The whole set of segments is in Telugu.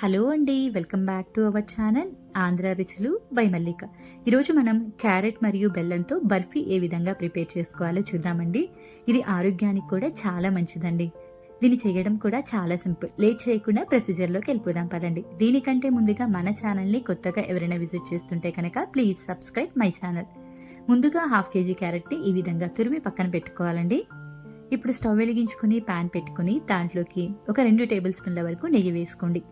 హలో అండి welcome back to our channel Andhra రుచులు బై మల్లిక. ఈరోజు మనం క్యారెట్ మరియు బెల్లంతో బర్ఫీ ఏ విధంగా ప్రిపేర్ చేసుకోవాలో చూద్దామండి. ఇది ఆరోగ్యానికి కూడా చాలా మంచిదండి. దీన్ని చేయడం కూడా చాలా సింపుల్. లేట్ చేయకుండా ప్రొసీజర్లోకి వెళ్ళిపోదాం పదండి. దీనికంటే ముందుగా మన ఛానల్ని కొత్తగా ఎవరైనా విజిట్ చేస్తుంటే కనుక ప్లీజ్ సబ్స్క్రైబ్ మై ఛానల్. ముందుగా హాఫ్ కేజీ క్యారెట్ని ఈ విధంగా తురిమి పక్కన పెట్టుకోవాలండి. ఇప్పుడు స్టవ్ వెలిగించుకుని ప్యాన్ పెట్టుకుని దాంట్లోకి ఒక రెండు టేబుల్ స్పూన్ల వరకు నెయ్యి వేసుకోండి.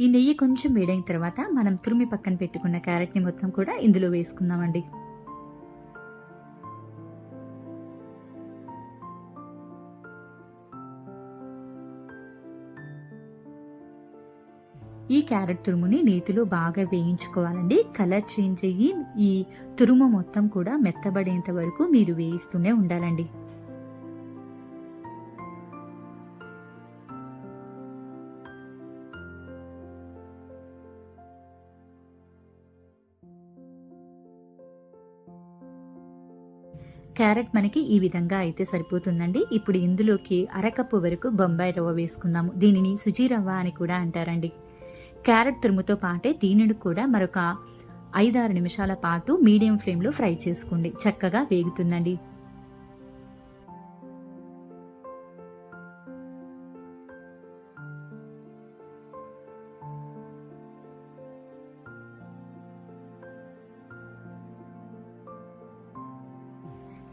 ఈ నెయ్యి కొంచెం వేడైన తర్వాత మనం తురిమి పక్కన పెట్టుకున్న క్యారెట్ని మొత్తం కూడా ఇందులో వేసుకుందామండి. ఈ క్యారెట్ తురుముని నేతిలో బాగా వేయించుకోవాలండి. కలర్ చేంజ్ అయ్యి ఈ తురుము మొత్తం కూడా మెత్తబడేంత వరకు మీరు వేయిస్తూనే ఉండాలండి. క్యారెట్ మనకి ఈ విధంగా అయితే సరిపోతుందండి. ఇప్పుడు ఇందులోకి అరకప్పు వరకు బొంబాయి రవ్వ వేసుకుందాము. దీనిని సుజీ రవ్వ అని కూడా అంటారండి. క్యారెట్ తురుముతో పాటే దీనిని కూడా మరొక ఐదారు నిమిషాల పాటు మీడియం ఫ్లేమ్లో ఫ్రై చేసుకోండి. చక్కగా వేగుతుందండి.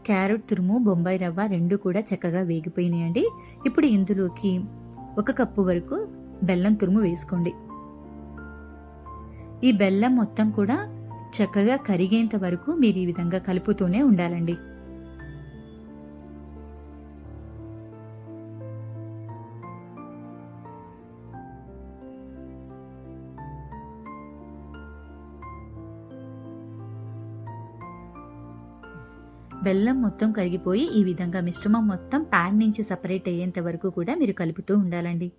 క్యారెట్ తురుము బొంబాయి రవ్వ రెండు కూడా చక్కగా వేగిపోయినాయండి. ఇప్పుడు ఇందులోకి ఒక కప్పు వరకు బెల్లం తురుము వేసుకోండి. ఈ బెల్లం మొత్తం కూడా చక్కగా కరిగేంత వరకు మీరు ఈ విధంగా కలుపుతూనే ఉండాలండి. బెల్లం మొత్తం కరిగిపోయి ఈ విధంగా మిశ్రమం మొత్తం ప్యాన్ నుంచి సపరేట్ అయ్యేంత వరకు కూడా మీరు కలుపుతూ ఉండాలండి.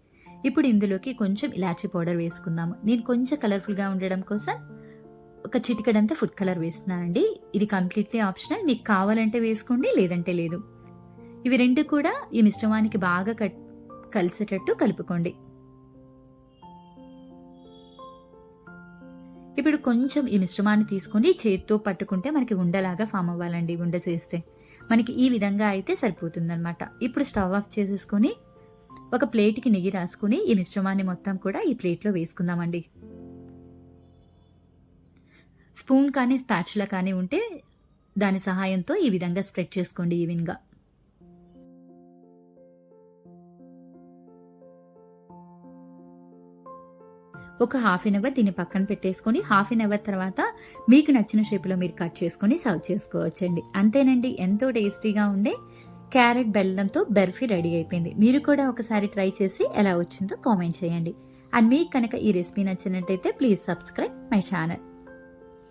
ఇప్పుడు ఇందులోకి కొంచెం ఇలాచీ పౌడర్ వేసుకుందాము. నేను కొంచెం కలర్ఫుల్గా ఉండడం కోసం ఒక చిటికడంతా ఫుడ్ కలర్ వేస్తున్నానండి. ఇది కంప్లీట్లీ ఆప్షనల్ మీకు కావాలంటే వేసుకోండి లేదంటే లేదు. ఇవి రెండు కూడా ఈ మిశ్రమానికి బాగా కట్ కలిసేటట్టు కలుపుకోండి. ఇప్పుడు కొంచెం ఈ మిశ్రమాన్ని తీసుకొని చేతితో పట్టుకుంటే మనకి ఉండలాగా ఫామ్ అవ్వాలండి ఉండ చేస్తే. మనకి ఈ విధంగా అయితే సరిపోతుందనమాట ఇప్పుడు స్టవ్ ఆఫ్ చేసేసుకొని ఒక ప్లేట్కి నెయ్యి రాసుకుని ఈ మిశ్రమాన్ని మొత్తం కూడా ఈ ప్లేట్లో వేసుకుందామండి. స్పూన్ కానీ స్పాచ్లా కానీ ఉంటే దాని సహాయంతో ఈ విధంగా స్ప్రెడ్ చేసుకోండి ఈవెన్గా. ఒక హాఫ్ అన్ అవర్ దీన్ని పక్కన పెట్టేసుకొని హాఫ్ అన్ అవర్ తర్వాత మీకు నచ్చిన షేప్లో మీరు కట్ చేసుకొని సర్వ్ చేసుకోవచ్చండి. అంతేనండి ఎంతో టేస్టీగా ఉండే క్యారెట్ బెల్లంతో బర్ఫీ రెడీ అయిపోయింది. మీరు కూడా ఒకసారి ట్రై చేసి ఎలా వచ్చిందో కామెంట్ చేయండి. అండ్ మీకు కనుక ఈ రెసిపీ నచ్చినట్టయితే ప్లీజ్ సబ్స్క్రైబ్ మై ఛానల్